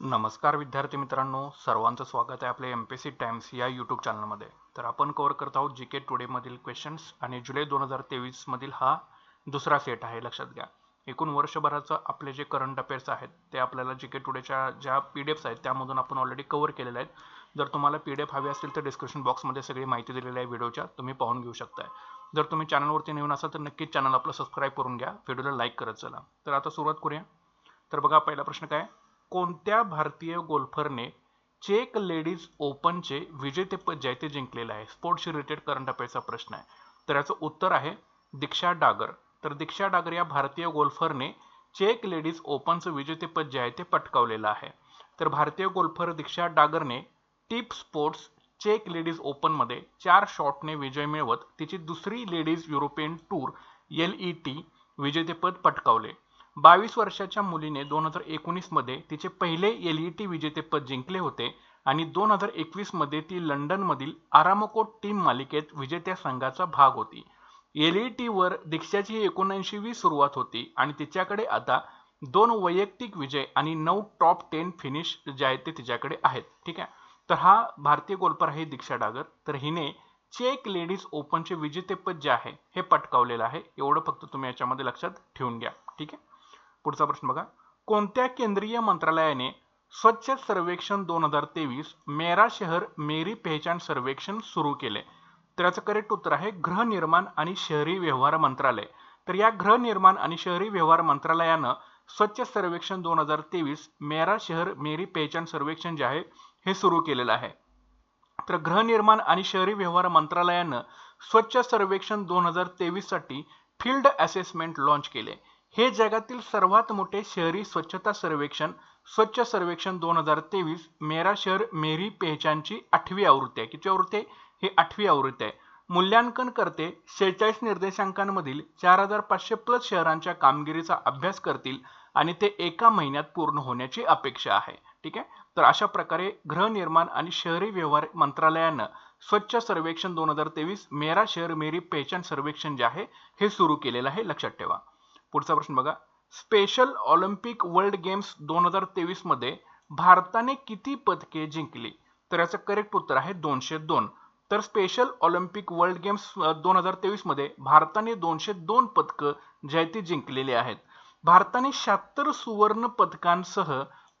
नमस्कार विद्यार्थी मित्रांनो सर्वांचं स्वागत आहे आपल्या एम पी सी टाइम्स या यूट्यूब चॅनलमध्ये तर आपण कव्हर करत आहोत जी के टुडेमधील क्वेश्चन्स आणि जुलै दोन हजार तेवीसमधील हा दुसरा सेट आहे लक्षात घ्या. एकूण वर्षभराचं आपले जे करंट अफेअर्स आहेत ते आपल्याला जी के टुडेच्या ज्या पी डी एफ्स आहेत त्यामधून आपण ऑलरेडी कवर केलेले आहेत. जर तुम्हाला पी डी एफ हवी असेल तर डिस्क्रिप्शन बॉक्समध्ये सगळी माहिती दिलेली आहे व्हिडिओच्या तुम्ही पाहून घेऊ शकताय. जर तुम्ही चॅनलवरती नवीन असाल तर नक्कीच चॅनल आपलं सबस्क्राईब करून घ्या. व्हिडिओला लाईक करत चला. तर आता सुरुवात करूया. तर बघा पहिला प्रश्न काय कोणत्या भारतीय गोल्फरने चेक लेडीज ओपनचे विजेतेपद जैते जिंकलेलं आहे? स्पोर्ट्स रिलेटेड करंट अफेअरचा प्रश्न आहे. तर याचं उत्तर आहे दीक्षा डागर. तर दीक्षा डागर या भारतीय गोल्फरने चेक लेडीज ओपनचं विजेतेपद जे आहे ते पटकावलेलं आहे. तर भारतीय गोल्फर दीक्षा डागरने टीप स्पोर्ट्स चेक लेडीज ओपनमध्ये चार शॉटने विजय मिळवत तिची दुसरी ladies European tour L E T विजेतेपद पटकावले. बावीस वर्षाच्या मुलीने दोन हजार एकोणीसमध्ये तिचे पहिले एल ई टी विजेतेपद जिंकले होते आणि दोन हजार एकवीसमध्ये ती लंडनमधील आरामको टीम मालिकेत विजेत्या संघाचा भाग होती. एल ई टीवर दीक्षाची ही एकोणऐंशीवी सुरुवात होती आणि तिच्याकडे आता दोन वैयक्तिक विजय आणि नऊ टॉप टेन फिनिश जे आहेत ते तिच्याकडे आहेत. ठीक आहे? तर हा भारतीय गोलपर आहे दीक्षा डागर. तर हिने चेक लेडीज ओपनचे विजेतेपद जे आहे हे पटकावलेलं आहे. एवढं फक्त तुम्ही याच्यामध्ये लक्षात ठेवून घ्या. ठीक आहे? पुढचा प्रश्न बघा. कोणत्या केंद्रीय मंत्रालयाने स्वच्छ सर्वेक्षण दोन हजार तेवीस मेरा शहर मेरी पहचान सर्वेक्षण सुरू केले? तर याचं करेक्ट उत्तर आहे गृहनिर्माण आणि शहरी व्यवहार मंत्रालय. तर या गृहनिर्माण आणि शहरी व्यवहार मंत्रालयानं स्वच्छ सर्वेक्षण दोन हजार तेवीस मेरा शहर मेरी पहचान सर्वेक्षण जे आहे हे सुरू केलेलं आहे. तर गृहनिर्माण आणि शहरी व्यवहार मंत्रालयानं स्वच्छ सर्वेक्षण दोन हजार तेवीससाठी फील्ड असेसमेंट लॉन्च केले. हे जगातील सर्वात मोठे शहरी स्वच्छता सर्वेक्षण स्वच्छ सर्वेक्षण दोन हजार तेवीस मेरा शहर मेरी पेहचानची आठवी आवृत्ती आहे. किती आवृत्ती आहे? ही आठवी आवृत्ती आहे. मूल्यांकन करते शेहेचाळीस निर्देशांकांमधील चार हजार पाचशे प्लस शहरांच्या कामगिरीचा अभ्यास करतील आणि ते एका महिन्यात पूर्ण होण्याची अपेक्षा आहे. ठीक आहे? तर अशा प्रकारे गृहनिर्माण आणि शहरी व्यवहार मंत्रालयानं स्वच्छ सर्वेक्षण दोन हजार तेवीस मेरा शहर मेरी पेहचान सर्वेक्षण जे आहे हे सुरू केलेलं आहे. लक्षात ठेवा. पुढचा प्रश्न बघा. स्पेशल ऑलिम्पिक वर्ल्ड गेम्स दोन हजार तेवीसमध्ये भारताने किती पदके जिंकली? तर याचं करेक्ट उत्तर आहे दोनशे दोन. तर स्पेशल ऑलिम्पिक वर्ल्ड गेम्स दोन हजार तेवीसमध्ये भारताने दोनशे दोन पदकं जे आहे ती जिंकलेली आहेत. भारताने शहात्तर सुवर्ण पदकांसह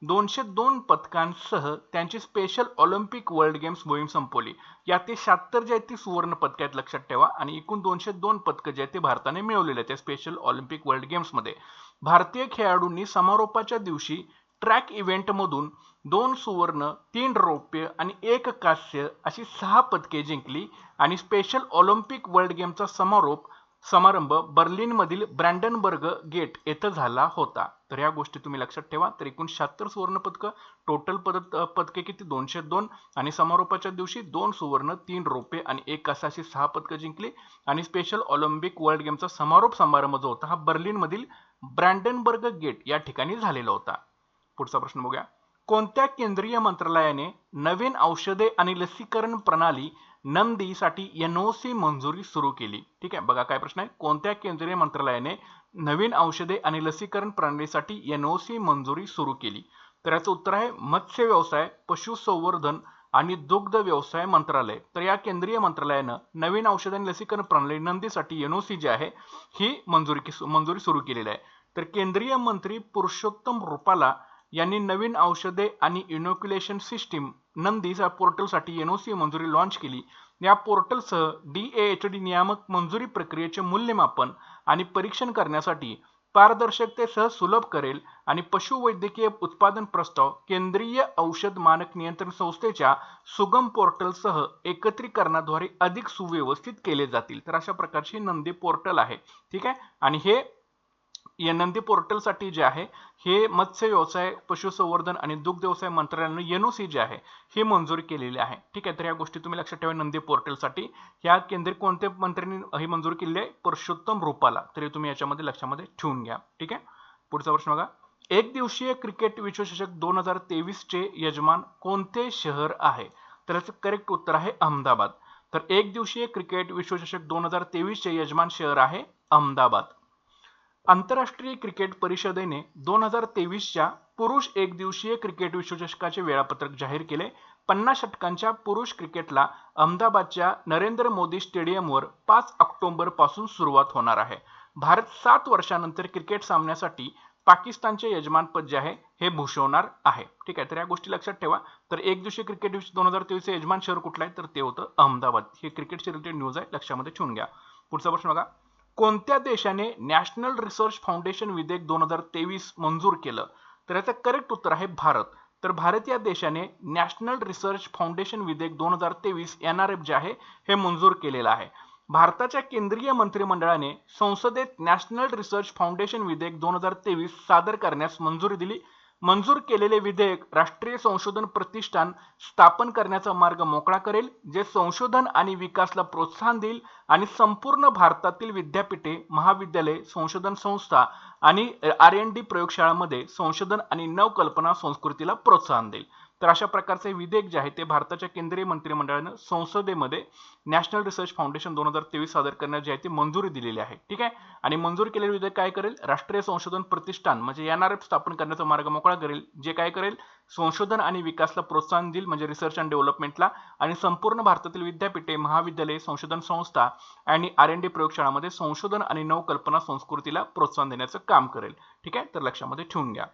दोनशे दोन पदकांसह त्यांची स्पेशल ऑलिम्पिक वर्ल्ड गेम्स मोहीम संपवली. यात ते शहात्तर जे आहेत ती सुवर्ण पदक आहेत लक्षात ठेवा आणि एकूण दोनशे दोन पदकं जे आहेत ते भारताने मिळवलेले आहेत त्या स्पेशल ऑलिम्पिक वर्ल्ड गेम्समध्ये भारतीय खेळाडूंनी समारोपाच्या दिवशी ट्रॅक इव्हेंटमधून दोन सुवर्ण तीन रौप्य आणि एक कांस्य अशी सहा पदके जिंकली आणि स्पेशल ऑलिम्पिक वर्ल्ड गेमचा समारोप समारंभ बर्लिनमधील ब्रँडनबर्ग गेट येथे झाला होता. तर या गोष्टी तुम्ही लक्षात ठेवा. तर एकूण शहात्तर सुवर्ण पदक टोटल पद पदके किती? दोनशे दोन. आणि समारोपाच्या दिवशी दोन सुवर्ण तीन रोपे आणि एक कासाशी सहा पदकं जिंकली. आणि स्पेशल ऑलिम्पिक वर्ल्ड गेमचा समारोप समारंभ जो होता हा बर्लिनमधील ब्रँडनबर्ग गेट या ठिकाणी झालेला होता. पुढचा प्रश्न बघूया. कोणत्या केंद्रीय मंत्रालयाने नवीन औषधे आणि लसीकरण प्रणाली नंदीसाठी एनओसी मंजुरी सुरू केली. ठीक आहे? बघा काय प्रश्न आहे? कोणत्या केंद्रीय मंत्रालयाने नवीन औषधे आणि लसीकरण प्रणालीसाठी एनओसी मंजुरी सुरू केली? तर याचं उत्तर आहे मत्स्य व्यवसाय पशुसंवर्धन आणि दुग्ध व्यवसाय मंत्रालय. तर या केंद्रीय मंत्रालयानं नवीन औषध आणि लसीकरण प्रणाली नंदीसाठी एनओसी जी आहे ही मंजुरी मंजुरी सुरू केलेली आहे. तर केंद्रीय मंत्री पुरुषोत्तम रुपाला यांनी नवीन औषधे आणि इनोक्युलेशन सिस्टीम नंदीच्या पोर्टलसाठी एनओसी मंजुरी लॉन्च केली. या पोर्टलसह डी एच डी नियामक मंजुरी प्रक्रियेचे मूल्यमापन आणि परीक्षण करण्यासाठी पारदर्शकतेसह सुलभ करेल आणि पशुवैद्यकीय उत्पादन प्रस्ताव केंद्रीय औषध मानक नियंत्रण संस्थेच्या सुगम पोर्टलसह एकत्रीकरणाद्वारे अधिक सुव्यवस्थित केले जातील. तर अशा प्रकारची नंदी पोर्टल आहे. ठीक आहे? आणि हे नंदी पोर्टलसाठी जे आहे हे मत्स्य व्यवसाय पशुसंवर्धन आणि दुग्ध व्यवसाय मंत्रालयानं एनओसी जे आहे हे मंजूर केलेली आहे. ठीक आहे तर या गोष्टी तुम्ही लक्षात ठेवा नंदी पोर्टलसाठी. या केंद्रीय कोणत्या मंत्र्यांनी हे मंजूर केली आहे? पुरुषोत्तम रूपाला. तरी तुम्ही याच्यामध्ये लक्षामध्ये ठेवून घ्या. ठीक आहे? पुढचा प्रश्न बघा. एक दिवसीय क्रिकेट विश्वचषक दोन हजार तेवीस चे यजमान कोणते शहर आहे? तर याचं करेक्ट उत्तर आहे अहमदाबाद. तर एक दिवसीय क्रिकेट विश्वचषक दोन हजार तेवीस चे यजमान शहर आहे अहमदाबाद. आंतरराष्ट्रीय क्रिकेट परिषदेने दोन हजार तेवीसच्या पुरुष एकदिवसीय क्रिकेट विश्वचषकाचे वेळापत्रक जाहीर केले. पन्नास षटकांच्या पुरुष क्रिकेटला अहमदाबादच्या नरेंद्र मोदी स्टेडियमवर पाच ऑक्टोबरपासून सुरुवात होणार आहे. भारत सात वर्षानंतर क्रिकेट सामन्यासाठी पाकिस्तानचे यजमानपद जे आहे हे भूषवणार आहे. ठीक आहे तर या गोष्टी लक्षात ठेवा. तर एक दिवशी क्रिकेट दोन हजार तेवीसचे यजमान शहर कुठलं आहे? तर ते होतं अहमदाबाद. हे क्रिकेटचे रिलेटेड न्यूज आहे लक्षामध्ये ठेवून घ्या. पुढचा प्रश्न बघा. कोणत्या देशाने नॅशनल रिसर्च फाउंडेशन विधेयक दोन हजार तेवीस मंजूर केलं? तर याचं करेक्ट उत्तर आहे भारत. तर भारत या देशाने नॅशनल रिसर्च फाउंडेशन विधेयक दोन हजार तेवीस एन आर एफ जे आहे हे मंजूर केलेलं आहे. भारताच्या केंद्रीय मंत्रिमंडळाने संसदेत नॅशनल रिसर्च फाउंडेशन विधेयक दोन हजार तेवीस सादर करण्यास मंजुरी दिली. मंजूर केलेले विधेयक राष्ट्रीय संशोधन प्रतिष्ठान स्थापन करण्याचा मार्ग मोकळा करेल जे संशोधन आणि विकासला प्रोत्साहन देईल आणि संपूर्ण भारतातील विद्यापीठे महाविद्यालय संशोधन संस्था आणि आर एन डी प्रयोगशाळांमध्ये संशोधन आणि नवकल्पना संस्कृतीला प्रोत्साहन देईल. तर अशा प्रकारचे विधेयक जे आहे ते भारताच्या केंद्रीय मंत्रिमंडळानं संसदेमध्ये नॅशनल रिसर्च फाउंडेशन दोन हजार तेवीस सादर करण्यास जे आहे ती मंजुरी दिलेली आहे. ठीक आहे? आणि मंजूर केलेले विधेयक काय करेल? राष्ट्रीय संशोधन प्रतिष्ठान म्हणजे एन आर एफ स्थापन करण्याचा मार्ग मोकळा करेल. जे काय करेल? संशोधन आणि विकासला प्रोत्साहन देईल म्हणजे रिसर्च अँड डेव्हलपमेंटला आणि संपूर्ण भारतातील विद्यापीठे महाविद्यालये संशोधन संस्था आणि आर एन डी प्रयोगशाळामध्ये संशोधन आणि नवकल्पना संस्कृतीला प्रोत्साहन देण्याचं काम करेल. ठीक आहे? तर लक्षामध्ये ठेवून घ्या.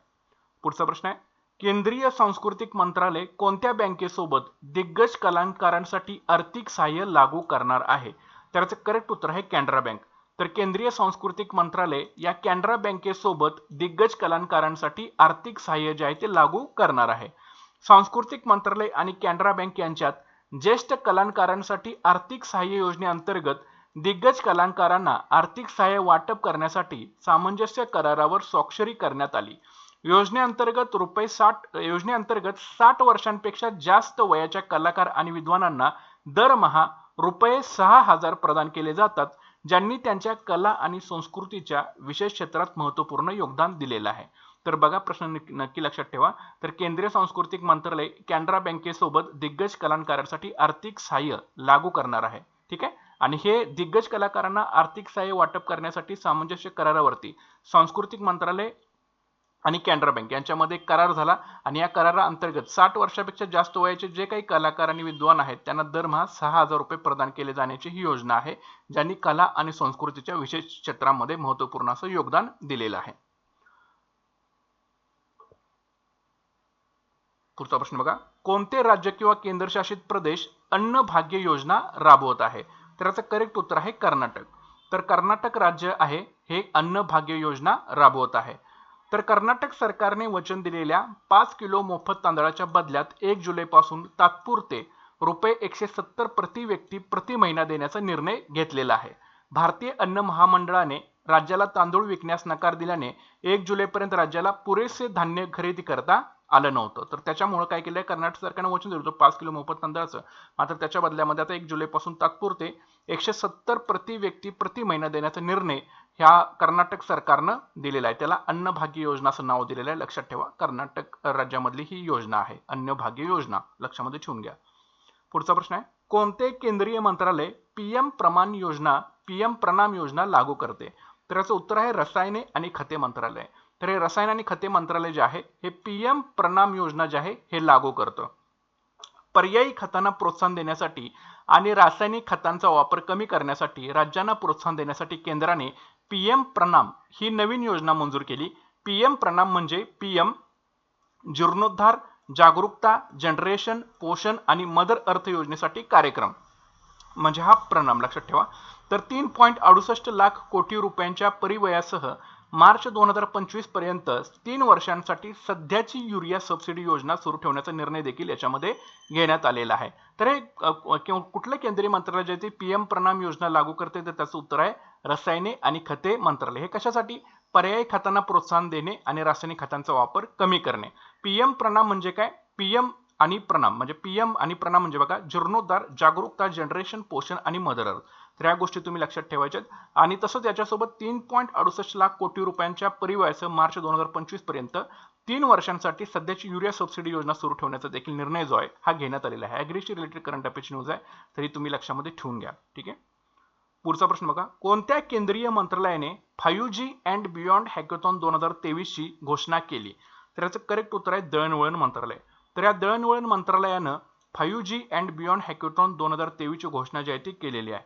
पुढचा प्रश्न आहे. केंद्रीय सांस्कृतिक मंत्रालय कोणत्या बँकेसोबत दिग्गज कलाकारांसाठी आर्थिक सहाय्य लागू करणार आहे? त्याचं करेक्ट उत्तर आहे कॅनरा बँक. तर केंद्रीय सांस्कृतिक मंत्रालय या कॅनरा बँकेसोबत दिग्गज कलाकारांसाठी आर्थिक सहाय्य जे आहे ते लागू करणार आहे. सांस्कृतिक मंत्रालय आणि कॅनरा बँक यांच्यात ज्येष्ठ कलाकारांसाठी आर्थिक सहाय्य योजनेअंतर्गत दिग्गज कलाकारांना आर्थिक सहाय्य वाटप करण्यासाठी सामंजस्य करारावर स्वाक्षरी करण्यात आली. योजनेअंतर्गत रुपये साठ योजनेअंतर्गत साठ वर्षांपेक्षा जास्त वयाच्या कलाकार आणि विद्वानांना दरमहा रुपये सहा हजार प्रदान केले जातात ज्यांनी त्यांच्या कला आणि संस्कृतीच्या विशेष क्षेत्रात महत्त्वपूर्ण योगदान दिलेलं आहे. तर बघा प्रश्न नक्की लक्षात ठेवा. तर केंद्रीय सांस्कृतिक मंत्रालय कॅनरा बँकेसोबत दिग्गज कलाकारांसाठी आर्थिक सहाय्य लागू करणार आहे. ठीक आहे? आणि हे दिग्गज कलाकारांना आर्थिक सहाय्य वाटप करण्यासाठी सामंजस्य करारावरती सांस्कृतिक मंत्रालय आणि कॅनरा बँक. यांच्यामध्ये करार झाला आणि या कराराअंतर्गत साठ वर्षापेक्षा जास्त वयाचे जे काही कलाकार आणि विद्वान आहेत त्यांना दरमहा सहा हजार रुपये प्रदान केले जाण्याची ही योजना आहे ज्यांनी कला आणि संस्कृतीच्या विशेष क्षेत्रामध्ये महत्त्वपूर्ण असं योगदान दिलेलं आहे. पुढचा प्रश्न बघा. कोणते राज्य किंवा केंद्रशासित प्रदेश अन्न भाग्य योजना राबवत आहे? तर याचं करेक्ट उत्तर आहे कर्नाटक. तर कर्नाटक राज्य आहे हे अन्न भाग्य योजना राबवत आहे. तर कर्नाटक सरकारने वचन दिलेल्या पाच किलो मोफत तांदळाच्या बदल्यात एक जुलैपासून तात्पुरते रुपये एकशे सत्तर प्रति व्यक्ती प्रति महिना देण्याचा निर्णय घेतलेला आहे. भारतीय अन्न महामंडळाने राज्याला तांदूळ विकण्यास नकार दिल्याने एक जुलैपर्यंत राज्याला पुरेसे धान्य खरेदी करता आलं नव्हतं. तर त्याच्यामुळे काय केलंय? कर्नाटक सरकारने वचन दिलं होतं पाच किलो मोफत तांदळाचं. मात्र त्याच्या बदल्यामध्ये आता एक जुलैपासून तात्पुरते एकशे सत्तर प्रति व्यक्ती प्रति महिना देण्याचा निर्णय ह्या कर्नाटक सरकारनं दिलेला आहे. त्याला अन्नभाग्य योजना असं नाव दिलेलं आहे. लक्षात ठेवा कर्नाटक राज्यामधली ही योजना आहे. अन्नभाग्य योजना. लक्षामध्ये ठेवून घ्या. पुढचा प्रश्न आहे. कोणते केंद्रीय मंत्रालय पीएम प्रमाण योजना पीएम प्रणाम योजना लागू करते? तर याचं उत्तर आहे रसायने आणि खते मंत्रालय. तर हे रसायन आणि खते मंत्रालय जे आहे हे पीएम प्रणाम योजना जे आहे हे लागू करतं. पर्यायी खतांना प्रोत्साहन देण्यासाठी आणि रासायनिक खतांचा वापर कमी करण्यासाठी राज्यांना प्रोत्साहन देण्यासाठी केंद्राने पीएम प्रणाम ही नवीन योजना मंजूर केली. पीएम प्रणाम म्हणजे पीएम जीर्णोद्धार जागरूकता जनरेशन पोषण आणि मदर अर्थ योजनेसाठी कार्यक्रम. म्हणजे हा प्रणाम लक्षात ठेवा. तर तीन पॉईंट अडुसष्ट लाख कोटी रुपयांच्या परिवयासह मार्च दोन हजार पंचवीसपर्यंत तीन वर्षांसाठी सध्याची युरिया सबसिडी योजना सुरू ठेवण्याचा निर्णय देखील याच्यामध्ये घेण्यात आलेला आहे. तर हे कुठलं केंद्रीय मंत्रालय जे ते पीएम प्रणाम योजना लागू करते तर त्याचं उत्तर आहे रसायने आणि खते मंत्रालय. हे कशासाठी? पर्यायी खतांना प्रोत्साहन देणे आणि रासायनिक खतांचा वापर कमी करणे. पीएम प्रणाम म्हणजे काय? पीएम आणि प्रणाम म्हणजे पीएम आणि प्रणाम म्हणजे बघा जीर्णोद्धार जागरूकता जनरेशन पोषण आणि मदर अर्थ तर या गोष्टी तुम्ही लक्षात ठेवायच्यात. आणि तसंच याच्यासोबत तीन पॉईंट अडुसष्ट लाख कोटी रुपयांच्या परिवयाचं मार्च दोन हजार पंचवीसपर्यंत तीन वर्षांसाठी सध्याची युरिया सबसिडी योजना सुरू ठेवण्याचा देखील निर्णय जो आहे हा घेण्यात आलेला आहे. ॲग्रीशी रिलेटेड करंट अफेअर्स न्यूज आहे तरी तुम्ही लक्षामध्ये ठेवून घ्या. ठीक आहे? पुढचा प्रश्न बघा. कोणत्या केंद्रीय मंत्रालयाने five G and beyond hackathon दोन हजार तेवीसची घोषणा केली? तर याचं करेक्ट उत्तर आहे दळणवळण मंत्रालय. तर या दळणवळण मंत्रालयानं five G and beyond hackathon दोन हजार तेवीसची घोषणा जी आहे ती केलेली आहे.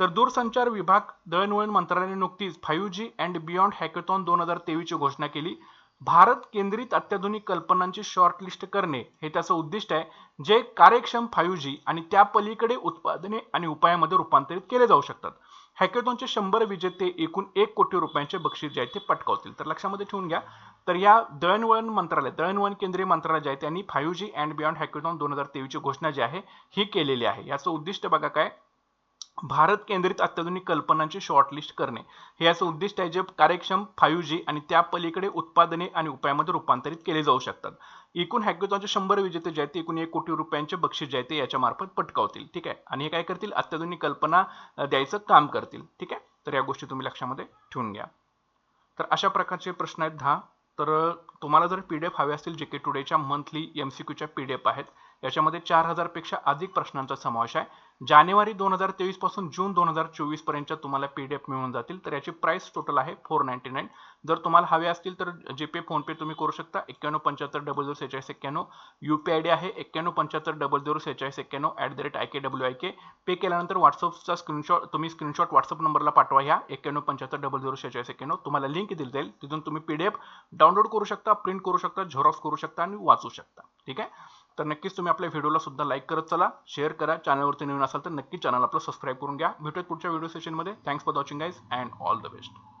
तर दूरसंचार विभाग दळणवळण मंत्रालयाने नुकतीच five G and beyond hackathon दोन हजार तेवीसची घोषणा केली. भारत केंद्रित अत्याधुनिक कल्पनांची शॉर्टलिस्ट करणे हे त्याचं उद्दिष्ट आहे जे कार्यक्षम फाईव्ह जी आणि त्या पलीकडे उत्पादने आणि उपायामध्ये रूपांतरित केले जाऊ शकतात. हॅकेथॉनचे शंभर विजेते एकूण एक कोटी रुपयांचे बक्षीस जे आहे ते पटकावतील. तर लक्षामध्ये ठेवून घ्या. तर या दळणवळण मंत्रालय दळणवळण केंद्रीय मंत्रालय जे आहे त्यांनी five G and beyond hackathon दोन हजार तेवीसची घोषणा जी आहे ही केलेली आहे. याचं उद्दिष्ट बघा काय? भारत केंद्रित अत्याधुनिक कल्पनांची शॉर्टलिस्ट करणे. हे याचं उद्दिष्ट आहे जे कार्यक्षम फाईव्ह जी आणि त्या पलीकडे उत्पादने आणि उपायामध्ये रूपांतरित केले जाऊ शकतात. एकूण हॅकेथॉनचे शंभर विजेते जे आहेत ते एकूण एक कोटी रुपयांचे बक्षीस जे आहे ते याच्या मार्फत पटकावतील. ठीक आहे? आणि हे काय करतील? अत्याधुनिक कल्पना द्यायचं काम करतील. ठीक आहे? तर या गोष्टी तुम्ही लक्षामध्ये ठेवून घ्या. तर अशा प्रकारचे प्रश्न आहेत दहा. तर तुम्हाला जर पी डी एफ हवे असतील जे के टुडेच्या मंथली एम सी क्यूच्या पी डी एफ आहेत याच्यामध्ये चार हजारपेक्षा अधिक प्रश्नांचा समावेश आहे. जानेवारी दोन हजार तेवीसपासून जून दोन हजार चोवीसपर्यंत तुम्हाला पीडीएफ मिळून जातील. तर याची प्राइस टोटल आहे फोर नाईन्टी नाईन जर तुम्हाला हवे असतील तर जीपे फोनपे तुम्ही करू शकता. एक्क्याण्णव पंच्याहत्तर डबल झिरो सेहेचाळीस एक्क्याण्णव. यू पी आय डी आहे एक्क्याण्णव पंच्याहत्तर डबल झिरो सेहेचाळीस एक्क्याण्णव at the rate I K W I K pay केल्यानंतर व्हॉट्सअपचा स्क्रीनशॉट तुम्ही स्क्रीनशॉट व्हॉट्सअप नंबरला पाठवा ह्या. एक्क्याण्णव पंच्याहत्तर डबल झिरो सेहेचाळीस एक्क्याण्णव. तुम्हाला लिंक दिली जाईल. तिथून तुम्ही पी डी एफ डाउनलोड करू शकता प्रिंट करू शकता झेरॉक्स करू शकता आणि वाचू शकता. ठीक आहे? तर नक्कीच तुम्ही आपल्या व्हिडिओला सुद्धा लाईक करत चला शेअर करा. चॅनलवरती नवीन असाल तर नक्की चॅनल आपलं सबस्क्राईब करून घ्या. भेटूयात पुढच्या व्हिडिओ सेशनमध्ये thanks for watching guys and all the best